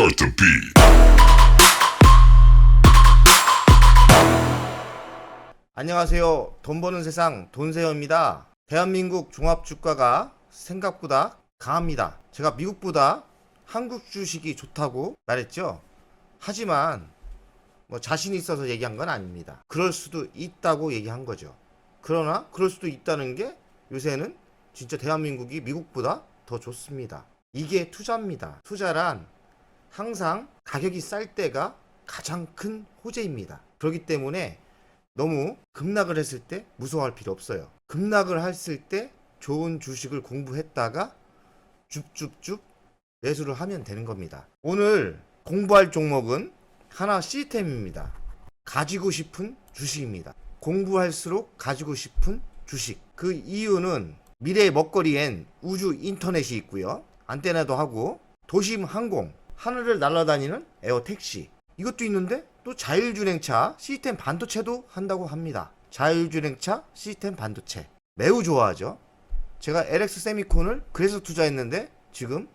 Start the beat. 안녕하세요. 돈 버는 세상 돈세어입니다. 대한민국 종합 주가가 생각보다 강합니다. 제가 미국보다 한국 주식이 좋다고 말했죠. 하지만 뭐 자신 있어서 얘기한 건 아닙니다. 그럴 수도 있다고 얘기한 거죠. 그러나 그럴 수도 있다는 게 요새는 진짜 대한민국이 미국보다 더 좋습니다. 이게 투자입니다. 투자란 항상 가격이 쌀 때가 가장 큰 호재입니다. 그렇기 때문에 너무 급락을 했을 때 무서워할 필요 없어요. 급락을 했을 때 좋은 주식을 공부했다가 줍줍줍 매수를 하면 되는 겁니다. 오늘 공부할 종목은 하나 시스템입니다. 가지고 싶은 주식입니다. 공부할수록 가지고 싶은 주식. 그 이유는 미래의 먹거리엔 우주 인터넷이 있고요. 안테나도 하고 도심 항공, 하늘을 날아다니는 에어 택시. 이것도 있는데 또 자율주행차 시스템 반도체도 한다고 합니다. 자율주행차 시스템 반도체. 매우 좋아하죠. 제가 LX 세미콘을 그래서 투자했는데 지금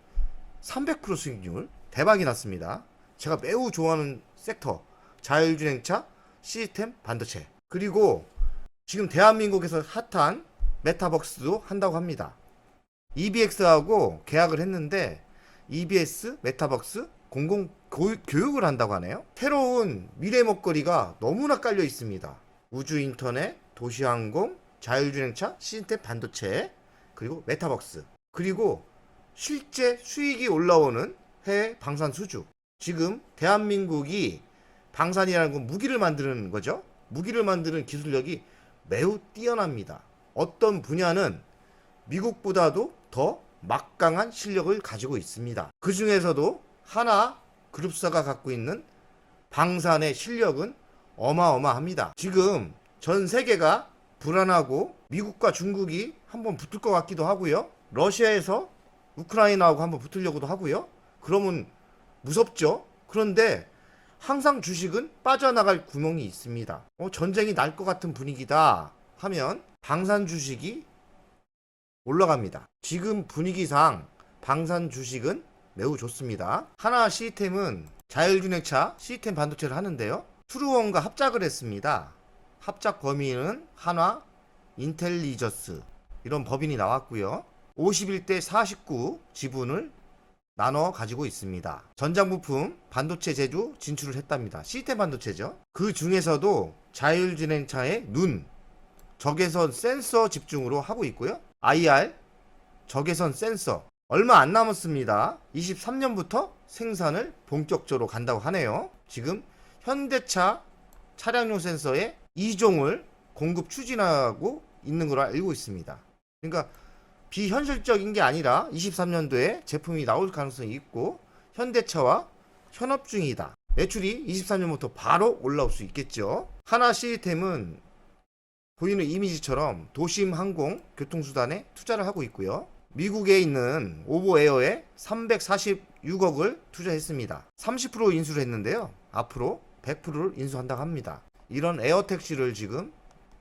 300% 수익률 대박이 났습니다. 제가 매우 좋아하는 섹터 자율주행차 시스템 반도체 그리고 지금 대한민국에서 핫한 메타벅스도 한다고 합니다. EBX하고 계약을 했는데 EBS 메타벅스 공공 고- 교육을 한다고 하네요. 새로운 미래 먹거리가 너무나 깔려 있습니다. 우주 인터넷, 도시항공, 자율주행차, 시스템 반도체, 그리고 메타벅스. 그리고 실제 수익이 올라오는 해외 방산 수주. 지금 대한민국이 방산이라는 건 무기를 만드는 거죠. 무기를 만드는 기술력이 매우 뛰어납니다. 어떤 분야는 미국보다도 더 막강한 실력을 가지고 있습니다. 그 중에서도 하나 그룹사가 갖고 있는 방산의 실력은 어마어마합니다. 지금 전 세계가 불안하고 미국과 중국이 한번 붙을 것 같기도 하고요. 러시아에서 우크라이나하고 한번 붙으려고도 하고요. 그러면 무섭죠. 그런데 항상 주식은 빠져나갈 구멍이 있습니다. 어, 전쟁이 날 것 같은 분위기다 하면 방산 주식이 올라갑니다. 지금 분위기상 방산 주식은 매우 좋습니다. 하나 시스템은 자율주행차 시스템 반도체를 하는데요. 트루원과 합작을 했습니다. 합작 범위는 한화, 인텔리저스 이런 법인이 나왔고요. 51대 49 지분을 나눠 가지고 있습니다. 전장 부품 반도체 제조 진출을 했답니다. 시스템 반도체죠. 그 중에서도 자율주행차의 눈, 적외선 센서 집중으로 하고 있고요. IR 적외선 센서 얼마 안 남았습니다. 23년부터 생산을 본격적으로 간다고 하네요. 지금 현대차 차량용 센서의 2종을 공급 추진하고 있는 걸로 알고 있습니다. 그러니까 비현실적인 게 아니라 23년도에 제품이 나올 가능성이 있고 현대차와 현업 중이다. 매출이 23년부터 바로 올라올 수 있겠죠. 하나 시스템은 보이는 이미지처럼 도심 항공 교통수단에 투자를 하고 있고요. 미국에 있는 오보에어에 346억을 투자했습니다. 30% 인수를 했는데요. 앞으로 100%를 인수한다고 합니다. 이런 에어택시를 지금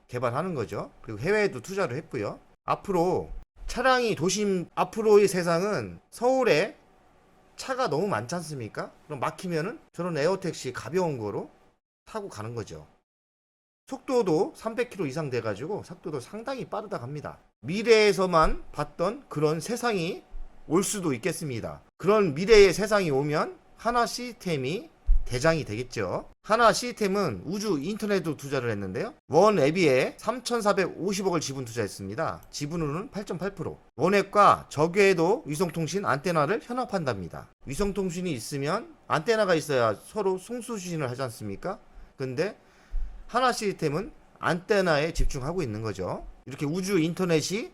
개발하는 거죠. 그리고 해외에도 투자를 했고요. 앞으로 차량이 도심 앞으로의 세상은 서울에 차가 너무 많지 않습니까? 그럼 막히면은 저런 에어택시 가벼운 거로 타고 가는 거죠. 속도도 300km 이상 돼가지고 속도도 상당히 빠르다 합니다. 미래에서만 봤던 그런 세상이 올 수도 있겠습니다. 그런 미래의 세상이 오면 하나 시스템이 대장이 되겠죠. 하나 시스템은 우주 인터넷도 투자를 했는데요. 원 앱비에 3,450억을 지분 투자했습니다. 지분으로는 8.8%. 원 앱과 적외도 위성통신 안테나를 현업한답니다. 위성통신이 있으면 안테나가 있어야 서로 송수신을 하지 않습니까? 근데 하나 시스템은 안테나에 집중하고 있는 거죠. 이렇게 우주 인터넷이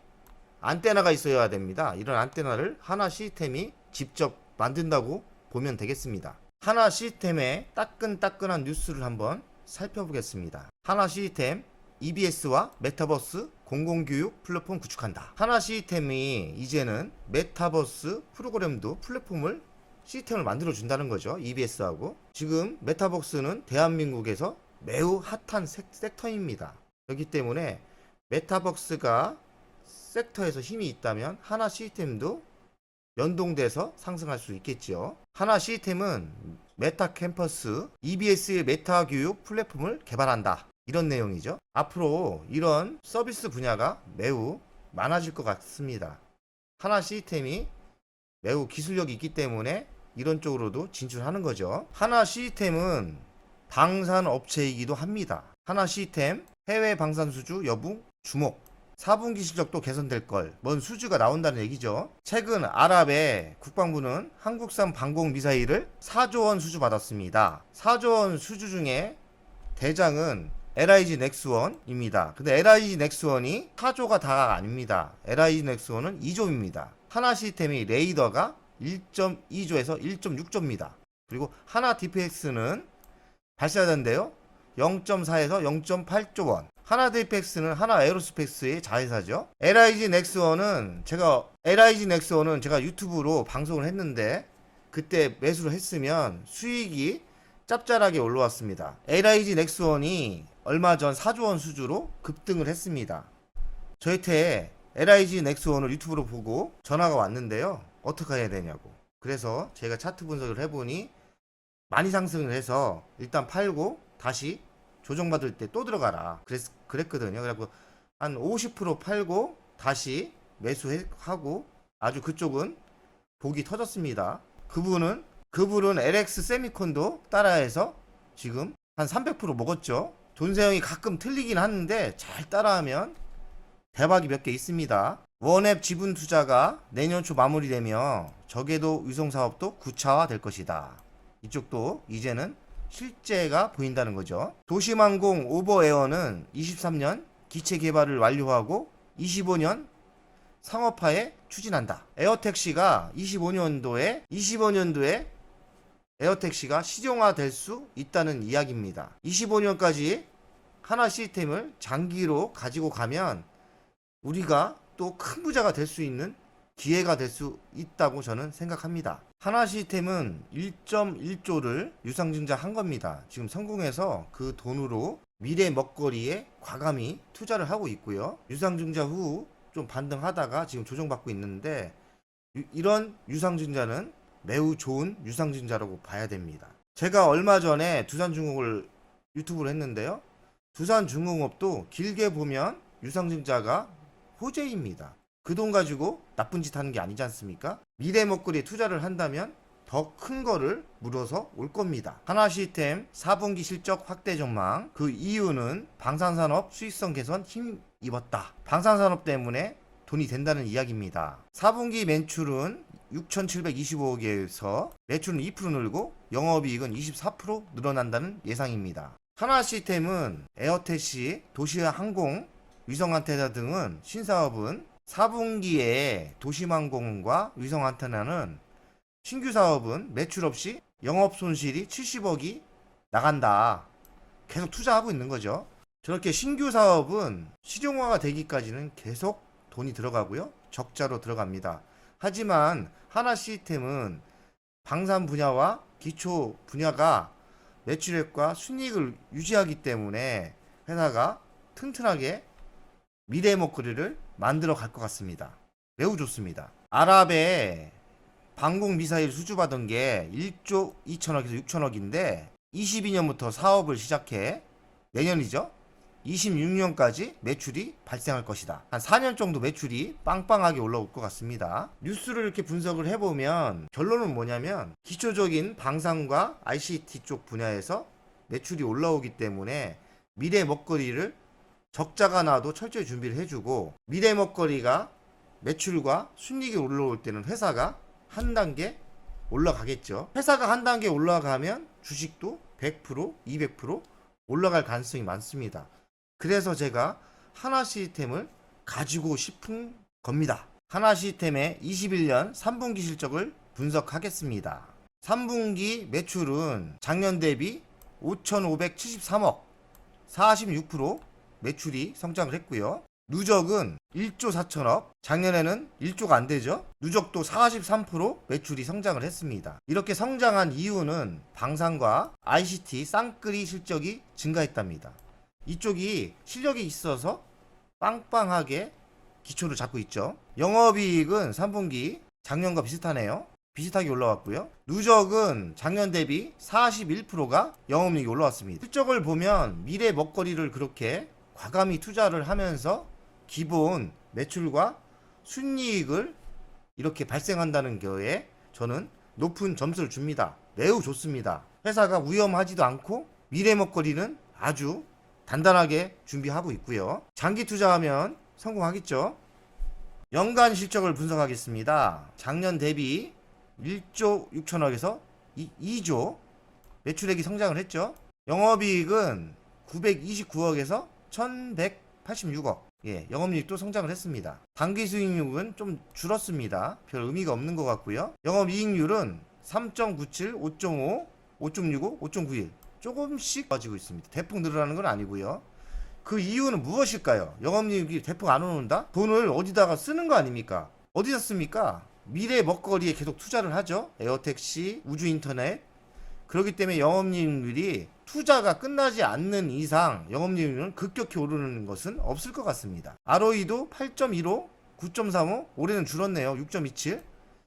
안테나가 있어야 됩니다. 이런 안테나를 하나 시스템이 직접 만든다고 보면 되겠습니다. 하나 시스템의 따끈따끈한 뉴스를 한번 살펴보겠습니다. 하나 시스템 EBS와 메타버스 공공교육 플랫폼 구축한다. 하나 시스템이 이제는 메타버스 프로그램도 플랫폼을 시스템을 만들어 준다는 거죠. EBS하고 지금 메타버스는 대한민국에서 매우 핫한 섹, 섹터입니다. 그렇기 때문에 메타버스가 섹터에서 힘이 있다면 하나 시스템도 연동돼서 상승할 수 있겠지요. 하나 시스템은 메타 캠퍼스 EBS의 메타 교육 플랫폼을 개발한다. 이런 내용이죠. 앞으로 이런 서비스 분야가 매우 많아질 것 같습니다. 하나 시스템이 매우 기술력이 있기 때문에 이런 쪽으로도 진출하는 거죠. 하나 시스템은 방산 업체이기도 합니다. 하나 시스템 해외 방산 수주 여부 주목. 4분기 실적도 개선될 걸. 뭔 수주가 나온다는 얘기죠. 최근 아랍의 국방부는 한국산 방공 미사일을 4조 원 수주 받았습니다. 4조 원 수주 중에 대장은 LIG 넥스원입니다. 근데 LIG 넥스원이 4조가 다가 아닙니다. LIG 넥스원은 2조입니다. 하나 시스템이 레이더가 1.2조에서 1.6조입니다. 그리고 하나 디펙스는 발사대인데요. 0.4에서 0.8조 원. 하나 디펙스는 하나 에어로스페이스의 자회사죠. LIG 넥스원은 제가 LIG 넥스원은 제가 유튜브로 방송을 했는데 그때 매수를 했으면 수익이 짭짤하게 올라왔습니다. LIG 넥스원이 얼마 전 4조 원 수주로 급등을 했습니다. 저한테 LIG 넥스원을 유튜브로 보고 전화가 왔는데요. 어떻게 해야 되냐고. 그래서 제가 차트 분석을 해보니 많이 상승을 해서 일단 팔고 다시 조정받을 때 또 들어가라. 그랬, 그랬거든요. 그래갖고 한 50% 팔고 다시 매수하고 아주 그쪽은 복이 터졌습니다. 그분은 그분은 LX 세미콘도 따라해서 지금 한 300% 먹었죠. 돈세형이 가끔 틀리긴 하는데 잘 따라하면 대박이 몇 개 있습니다. 원앱 지분 투자가 내년 초 마무리되며 저궤도 위성 사업도 구차화 될 것이다. 이쪽도 이제는 실제가 보인다는 거죠. 도시망공 오버에어는 23년 기체 개발을 완료하고 25년 상업화에 추진한다. 에어택시가 25년도에 25년도에 에어택시가 실용화 될 수 있다는 이야기입니다. 25년까지 하나 시스템을 장기로 가지고 가면 우리가 또 큰 부자가 될 수 있는 기회가 될 수 있다고 저는 생각합니다. 하나 시스템은 1.1조를 유상증자 한 겁니다. 지금 성공해서 그 돈으로 미래 먹거리에 과감히 투자를 하고 있고요. 유상증자 후 좀 반등하다가 지금 조정받고 있는데 유- 이런 유상증자는 매우 좋은 유상증자라고 봐야 됩니다. 제가 얼마 전에 두산중공업을 유튜브로 했는데요. 두산중공업도 길게 보면 유상증자가 호재입니다. 그 돈 가지고 나쁜 짓 하는 게 아니지 않습니까? 미래 먹거리에 투자를 한다면 더 큰 거를 물어서 올 겁니다. 하나 시스템 4분기 실적 확대 전망. 그 이유는 방산산업 수익성 개선 힘 입었다. 방산산업 때문에 돈이 된다는 이야기입니다. 4분기 매출은 6,725억에서 매출은 2% 늘고 영업이익은 24% 늘어난다는 예상입니다. 하나 시스템은 에어테시, 도시와 항공, 위성 안테나 등은 신사업은 4분기에 도시망공과 위성 안테나는 신규 사업은 매출 없이 영업 손실이 70억이 나간다. 계속 투자하고 있는 거죠. 저렇게 신규 사업은 실용화가 되기까지는 계속 돈이 들어가고요. 적자로 들어갑니다. 하지만 하나 시스템은 방산 분야와 기초 분야가 매출액과 순이익을 유지하기 때문에 회사가 튼튼하게 미래 먹거리를 만들어 갈 것 같습니다. 매우 좋습니다. 아랍에 방공 미사일 수주받은 게 1조 2천억에서 6천억인데 22년부터 사업을 시작해 내년이죠. 26년까지 매출이 발생할 것이다. 한 4년 정도 매출이 빵빵하게 올라올 것 같습니다. 뉴스를 이렇게 분석을 해보면 결론은 뭐냐면 기초적인 방산과 ICT 쪽 분야에서 매출이 올라오기 때문에 미래 먹거리를 적자가 나도 철저히 준비를 해주고 미래 먹거리가 매출과 순이익이 올라올 때는 회사가 한 단계 올라가겠죠. 회사가 한 단계 올라가면 주식도 100%, 200% 올라갈 가능성이 많습니다. 그래서 제가 하나 시스템을 가지고 싶은 겁니다. 하나 시스템의 21년 3분기 실적을 분석하겠습니다. 3분기 매출은 작년 대비 5,573억, 46% 매출이 성장을 했고요. 누적은 1조 4천억, 작년에는 1조가 안 되죠. 누적도 43% 매출이 성장을 했습니다. 이렇게 성장한 이유는 방산과 ICT 쌍끌이 실적이 증가했답니다. 이쪽이 실력이 있어서 빵빵하게 기초를 잡고 있죠. 영업이익은 3분기 작년과 비슷하네요. 비슷하게 올라왔고요. 누적은 작년 대비 41%가 영업이익이 올라왔습니다. 실적을 보면 미래 먹거리를 그렇게 과감히 투자를 하면서 기본 매출과 순이익을 이렇게 발생한다는 거에 저는 높은 점수를 줍니다. 매우 좋습니다. 회사가 위험하지도 않고 미래 먹거리는 아주 단단하게 준비하고 있고요. 장기 투자하면 성공하겠죠. 연간 실적을 분석하겠습니다. 작년 대비 1조 6천억에서 2, 조 매출액이 성장을 했죠. 영업이익은 929억에서 1186억. 예, 영업이익도 성장을 했습니다. 당기 수익률은 좀 줄었습니다. 별 의미가 없는 것 같고요. 영업이익률은 3.97, 5.5, 5.65, 5.91 조금씩 빠지고 있습니다. 대폭 늘어나는 건 아니고요. 그 이유는 무엇일까요? 영업이익이 대폭 안 오른다? 돈을 어디다가 쓰는 거 아닙니까? 어디다 씁니까? 미래 먹거리에 계속 투자를 하죠. 에어택시, 우주인터넷. 그렇기 때문에 영업이익률이 투자가 끝나지 않는 이상 영업이익률은 급격히 오르는 것은 없을 것 같습니다. ROE도 8.15, 9.35, 올해는 줄었네요. 6.27.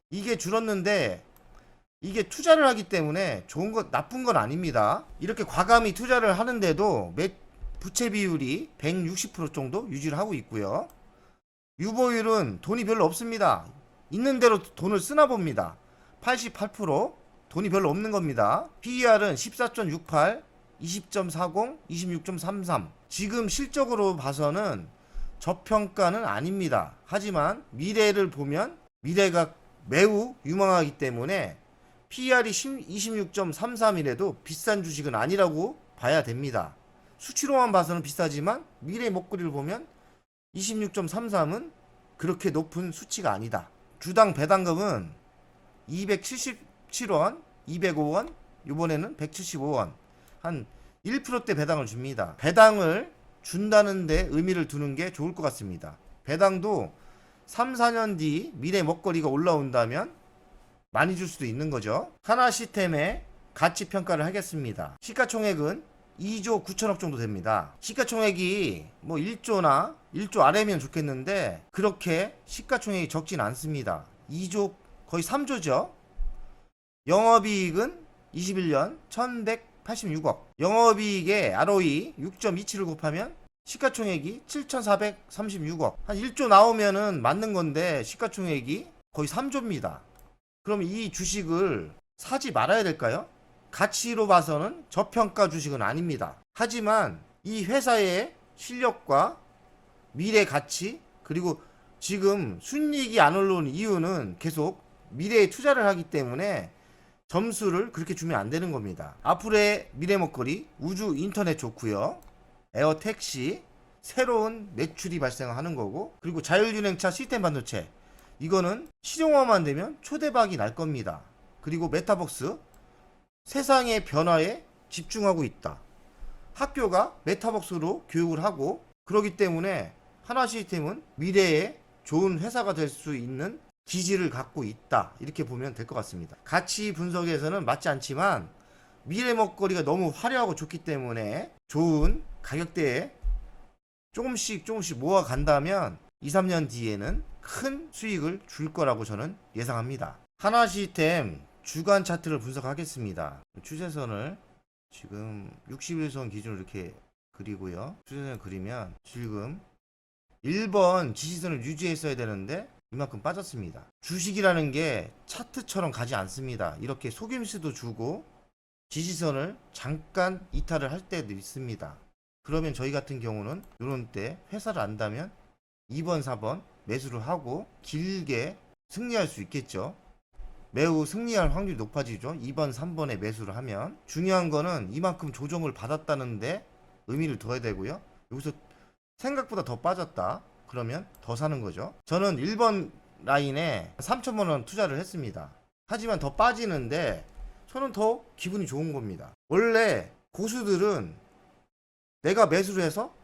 이게 줄었는데 이게 투자를 하기 때문에 좋은 것 나쁜 건 아닙니다. 이렇게 과감히 투자를 하는데도 매, 부채 비율이 160% 정도 유지를 하고 있고요. 유보율은 돈이 별로 없습니다. 있는 대로 돈을 쓰나 봅니다. 88% 돈이 별로 없는 겁니다. PER은 14.68, 20.40, 26.33. 지금 실적으로 봐서는 저평가는 아닙니다. 하지만 미래를 보면 미래가 매우 유망하기 때문에 PER이 26.33이라도 비싼 주식은 아니라고 봐야 됩니다. 수치로만 봐서는 비싸지만 미래 먹거리를 보면 26.33은 그렇게 높은 수치가 아니다. 주당 배당금은 277원, 205원, 이번에는 175원. 한 1%대 배당을 줍니다. 배당을 준다는데 의미를 두는 게 좋을 것 같습니다. 배당도 3, 4년 뒤 미래 먹거리가 올라온다면 많이 줄 수도 있는 거죠. 하나 시스템의 가치 평가를 하겠습니다. 시가총액은 2조 9천억 정도 됩니다. 시가총액이 뭐 1조나 1조 아래면 좋겠는데 그렇게 시가총액이 적진 않습니다. 2조 거의 3조죠. 영업이익은 21년 1186억. 영업이익의 ROE 6.27을 곱하면 시가총액이 7436억. 한 1조 나오면은 맞는 건데 시가총액이 거의 3조입니다. 그럼 이 주식을 사지 말아야 될까요? 가치로 봐서는 저평가 주식은 아닙니다. 하지만 이 회사의 실력과 미래 가치 그리고 지금 순이익이 안 올라오는 이유는 계속 미래에 투자를 하기 때문에 점수를 그렇게 주면 안 되는 겁니다. 앞으로의 미래 먹거리 우주 인터넷 좋고요. 에어 택시 새로운 매출이 발생하는 거고 그리고 자율주행차 시스템 반도체 이거는 실용화만 되면 초대박이 날 겁니다. 그리고 메타버스 세상의 변화에 집중하고 있다. 학교가 메타버스로 교육을 하고 그러기 때문에 하나 시스템은 미래에 좋은 회사가 될 수 있는 기질을 갖고 있다. 이렇게 보면 될 것 같습니다. 가치 분석에서는 맞지 않지만 미래 먹거리가 너무 화려하고 좋기 때문에 좋은 가격대에 조금씩 조금씩 모아 간다면 2, 3년 뒤에는 큰 수익을 줄 거라고 저는 예상합니다. 하나 시스템 주간 차트를 분석하겠습니다. 추세선을 지금 60일선 기준으로 이렇게 그리고요. 추세선을 그리면 지금 1번 지지선을 유지했어야 되는데 이만큼 빠졌습니다. 주식이라는 게 차트처럼 가지 않습니다. 이렇게 속임수도 주고 지지선을 잠깐 이탈을 할 때도 있습니다. 그러면 저희 같은 경우는 이런 때 회사를 안다면 2번, 4번 매수를 하고 길게 승리할 수 있겠죠. 매우 승리할 확률이 높아지죠. 2번, 3번에 매수를 하면. 중요한 거는 이만큼 조정을 받았다는데 의미를 둬야 되고요. 여기서 생각보다 더 빠졌다. 그러면 더 사는 거죠. 저는 1번 라인에 3천만 원 투자를 했습니다. 하지만 더 빠지는데 저는 더 기분이 좋은 겁니다. 원래 고수들은 내가 매수를 해서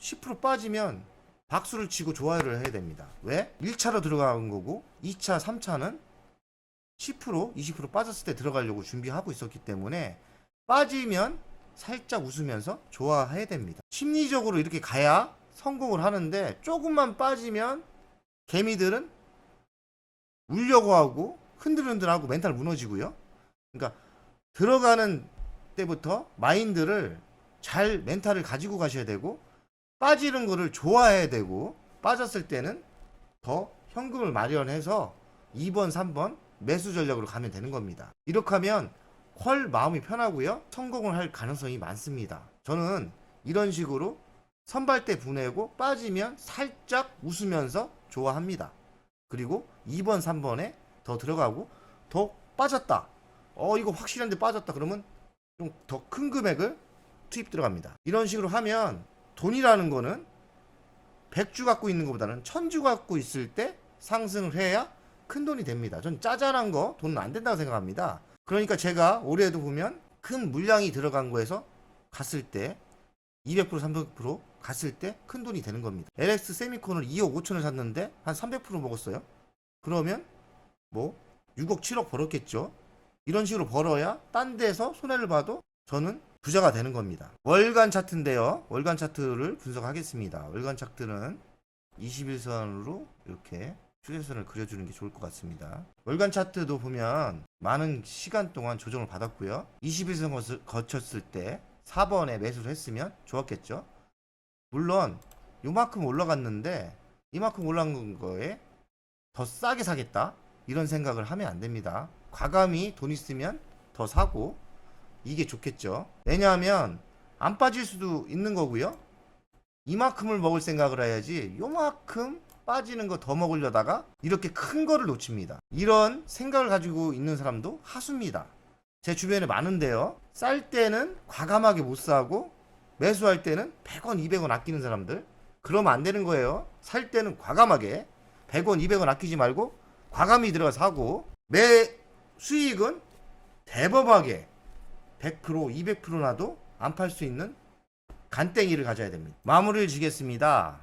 10% 빠지면 박수를 치고 좋아요를 해야 됩니다. 왜? 1차로 들어간 거고 2차, 3차는 10% 20% 빠졌을 때 들어가려고 준비하고 있었기 때문에 빠지면 살짝 웃으면서 좋아해야 됩니다. 심리적으로 이렇게 가야 성공을 하는데 조금만 빠지면 개미들은 울려고 하고 흔들흔들하고 멘탈 무너지고요. 그러니까 들어가는 때부터 마인드를 잘 멘탈을 가지고 가셔야 되고 빠지는 거를 좋아해야 되고 빠졌을 때는 더 현금을 마련해서 2번, 3번 매수 전략으로 가면 되는 겁니다. 이렇게 하면 훨 마음이 편하고요. 성공을 할 가능성이 많습니다. 저는 이런 식으로 선발 때 보내고 빠지면 살짝 웃으면서 좋아합니다. 그리고 2번, 3번에 더 들어가고 더 빠졌다. 어, 이거 확실한데 빠졌다. 그러면 좀 더 큰 금액을 투입 들어갑니다. 이런 식으로 하면 돈이라는 거는 100주 갖고 있는 것보다는 1000주 갖고 있을 때 상승을 해야 큰 돈이 됩니다. 전 짜잘한 거 돈은 안 된다고 생각합니다. 그러니까 제가 올해도 보면 큰 물량이 들어간 거에서 갔을 때 200% 300% 갔을 때 큰 돈이 되는 겁니다. LX 세미콘을 2억 5천을 샀는데 한 300% 먹었어요. 그러면 뭐 6억 7억 벌었겠죠. 이런 식으로 벌어야 딴 데서 손해를 봐도 저는 부자가 되는 겁니다. 월간 차트인데요. 월간 차트를 분석하겠습니다. 월간 차트는 21선으로 이렇게 추세선을 그려주는 게 좋을 것 같습니다. 월간 차트도 보면 많은 시간 동안 조정을 받았고요. 21선 것을 거쳤을 때 4번에 매수를 했으면 좋았겠죠. 물론 요만큼 올라갔는데 이만큼 올라간 거에 더 싸게 사겠다 이런 생각을 하면 안 됩니다. 과감히 돈 있으면 더 사고 이게 좋겠죠. 왜냐하면 안 빠질 수도 있는 거고요. 이만큼을 먹을 생각을 해야지 요만큼 빠지는 거 더 먹으려다가 이렇게 큰 거를 놓칩니다. 이런 생각을 가지고 있는 사람도 하수입니다. 제 주변에 많은데요. 쌀 때는 과감하게 못 사고 매수할 때는 100원, 200원 아끼는 사람들. 그러면 안 되는 거예요. 살 때는 과감하게 100원, 200원 아끼지 말고 과감히 들어가 사고 매 수익은 대범하게 100%, 200%나도 안 팔 수 있는 간땡이를 가져야 됩니다. 마무리를 지겠습니다.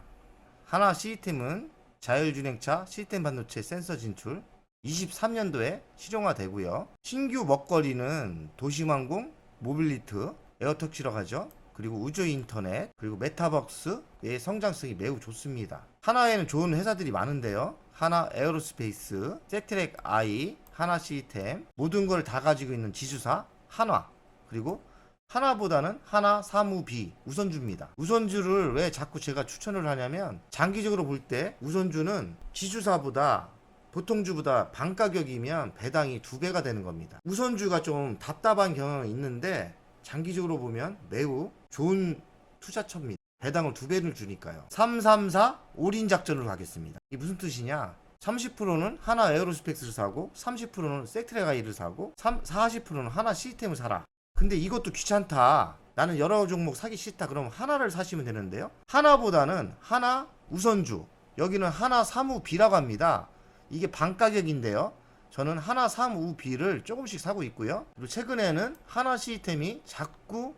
하나 시스템은 자율주행차 시스템 반도체 센서 진출 23년도에 실용화되고요. 신규 먹거리는 도시망공, 모빌리트, 에어터치라고 하죠. 그리고 우주 인터넷, 그리고 메타벅스의 성장성이 매우 좋습니다. 하나에는 좋은 회사들이 많은데요. 하나 에어로스페이스, 세트렉 아이, 하나 시스템, 모든 걸 다 가지고 있는 지주사 한화, 그리고 하나보다는 하나 사무비 우선주입니다. 우선주를 왜 자꾸 제가 추천을 하냐면 장기적으로 볼 때 우선주는 지주사보다 보통주보다 반 가격이면 배당이 두 배가 되는 겁니다. 우선주가 좀 답답한 경향이 있는데 장기적으로 보면 매우 좋은 투자처입니다. 배당을 두 배를 주니까요. 334 올인 작전으로 가겠습니다. 이게 무슨 뜻이냐? 30%는 하나 에어로스펙스를 사고 30%는 섹트레가이를 사고 3, 40%는 하나 시스템을 사라. 근데 이것도 귀찮다. 나는 여러 종목 사기 싫다. 그럼 하나를 사시면 되는데요. 하나보다는 하나 우선주. 여기는 하나 사무비라고 합니다. 이게 반 가격인데요. 저는 하나 사무비를 조금씩 사고 있고요. 그리고 최근에는 하나 시스템이 자꾸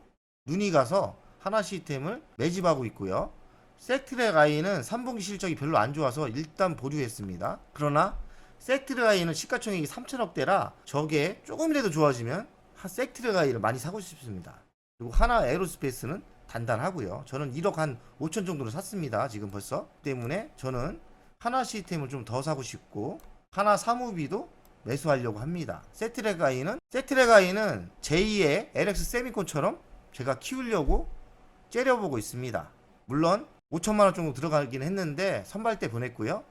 눈이 가서 하나 시스템을 매집하고 있고요. 섹트렉 아이는 3분기 실적이 별로 안 좋아서 일단 보류했습니다. 그러나 섹트렉 아이는 시가총액이 3천억대라 저게 조금이라도 좋아지면 한 섹트렉 아이를 많이 사고 싶습니다. 그리고 하나 에어로스페이스는 단단하고요. 저는 1억 한 5천 정도로 샀습니다. 지금 벌써. 때문에 저는 하나 시스템을 좀 더 사고 싶고 하나 사무비도 매수하려고 합니다. 세트렉 아이는 제2의 LX 세미콘처럼 제가 키우려고 째려보고 있습니다. 물론 5천만 원 정도 들어가긴 했는데 선발 때 보냈고요.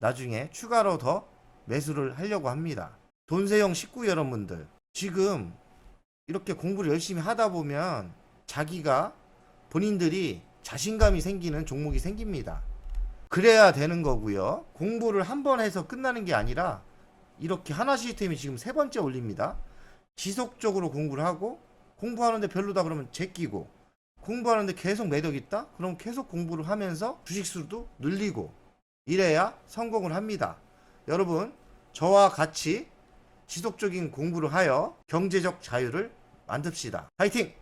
나중에 추가로 더 매수를 하려고 합니다. 돈세형 식구 여러분들 지금 이렇게 공부를 열심히 하다 보면 자기가 본인들이 자신감이 생기는 종목이 생깁니다. 그래야 되는 거고요. 공부를 한 번 해서 끝나는 게 아니라 이렇게 하나 시스템이 지금 세 번째 올립니다. 지속적으로 공부를 하고 공부하는데 별로다 그러면 제끼고 공부하는데 계속 매력 있다? 그럼 계속 공부를 하면서 주식 수도 늘리고 이래야 성공을 합니다. 여러분 저와 같이 지속적인 공부를 하여 경제적 자유를 만듭시다. 파이팅!